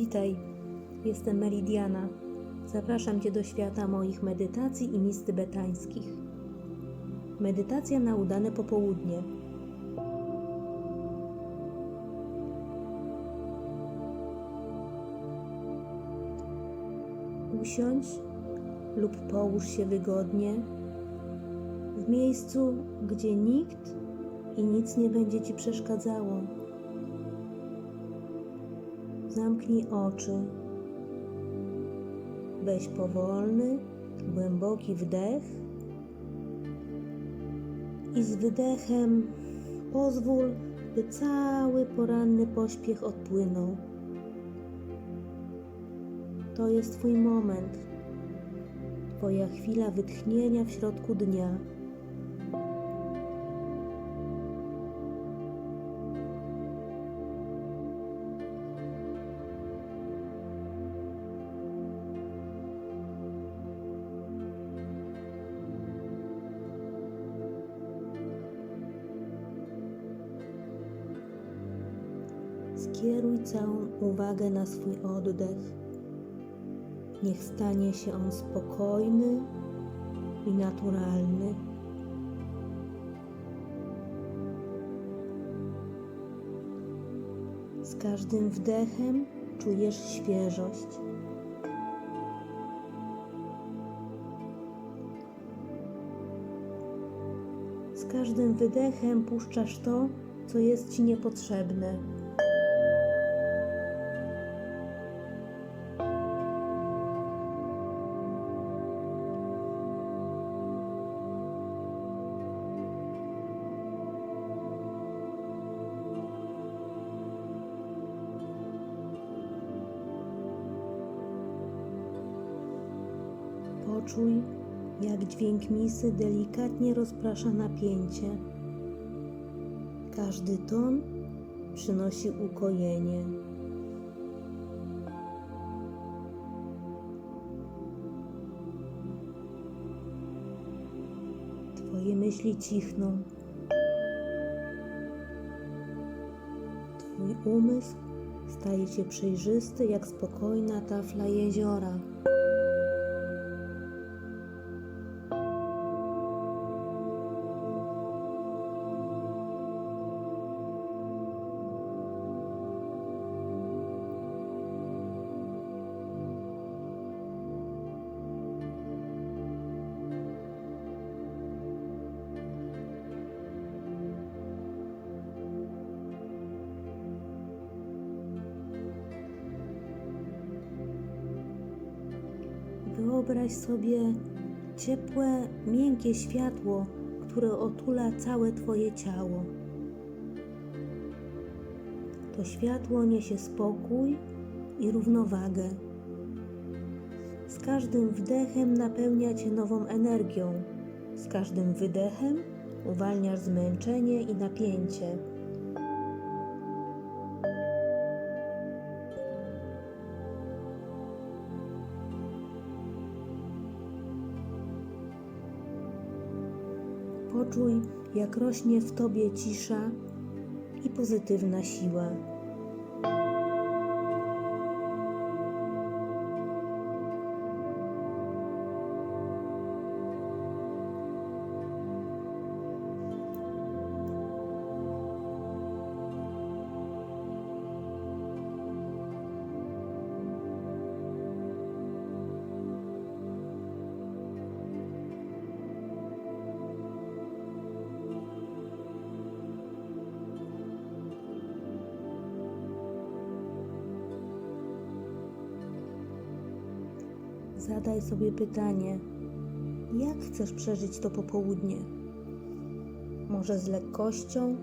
Witaj, jestem Meridiana. Zapraszam Cię do świata moich medytacji i mis tybetańskich. Medytacja na udane popołudnie. Usiądź lub połóż się wygodnie w miejscu, gdzie nikt i nic nie będzie Ci przeszkadzało. Zamknij oczy. Weź powolny, głęboki wdech i z wydechem pozwól, by cały poranny pośpiech odpłynął. To jest Twój moment, Twoja chwila wytchnienia w środku dnia. Skieruj całą uwagę na swój oddech. Niech stanie się on spokojny i naturalny. Z każdym wdechem czujesz świeżość. Z każdym wydechem puszczasz to, co jest ci niepotrzebne. Poczuj, jak dźwięk misy delikatnie rozprasza napięcie. Każdy ton przynosi ukojenie. Twoje myśli cichną. Twój umysł staje się przejrzysty jak spokojna tafla jeziora. Wyobraź sobie ciepłe, miękkie światło, które otula całe Twoje ciało. To światło niesie spokój i równowagę. Z każdym wdechem napełnia Cię nową energią, z każdym wydechem uwalniasz zmęczenie i napięcie. Poczuj, jak rośnie w tobie cisza i pozytywna siła. Zadaj sobie pytanie, jak chcesz przeżyć to popołudnie? Może z lekkością,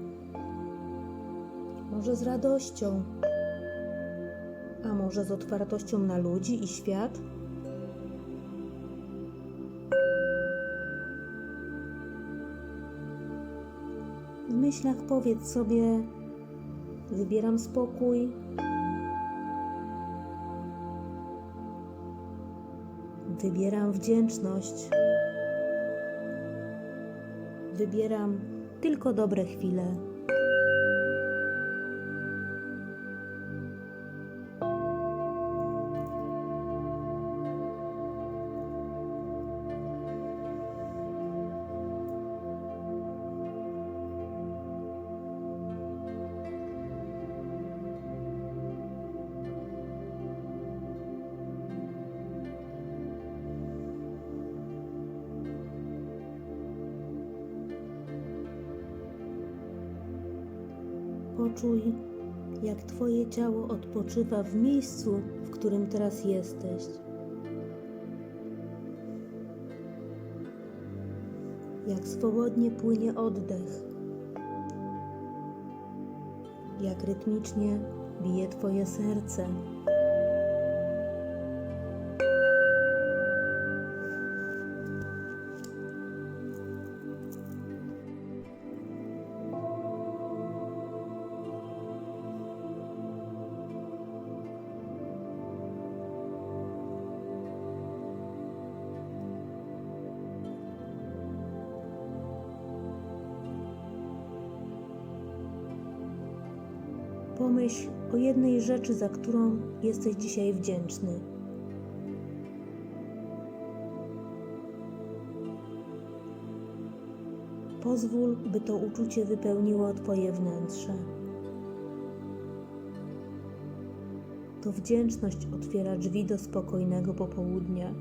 może z radością, a może z otwartością na ludzi i świat? W myślach powiedz sobie: Wybieram spokój, Wybieram wdzięczność. Wybieram tylko dobre chwile. Poczuj, jak Twoje ciało odpoczywa w miejscu, w którym teraz jesteś. Jak swobodnie płynie oddech, jak rytmicznie bije Twoje serce. Pomyśl o jednej rzeczy, za którą jesteś dzisiaj wdzięczny. Pozwól, by to uczucie wypełniło Twoje wnętrze. To wdzięczność otwiera drzwi do spokojnego popołudnia.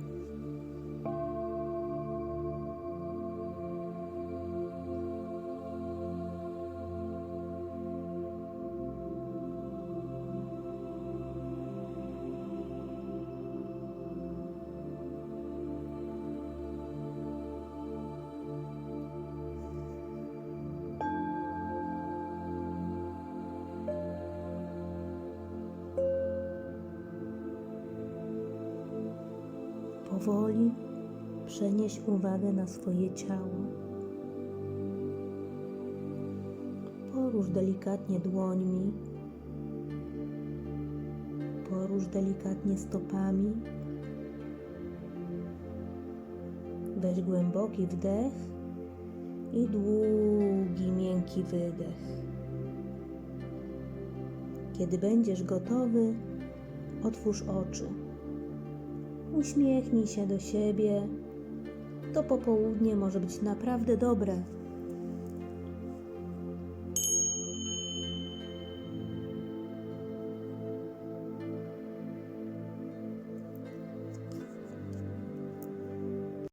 Powoli przenieś uwagę na swoje ciało. Porusz delikatnie dłońmi, porusz delikatnie stopami. Weź głęboki wdech i długi, miękki wydech. Kiedy będziesz gotowy, otwórz oczy. Uśmiechnij się do siebie. To popołudnie może być naprawdę dobre.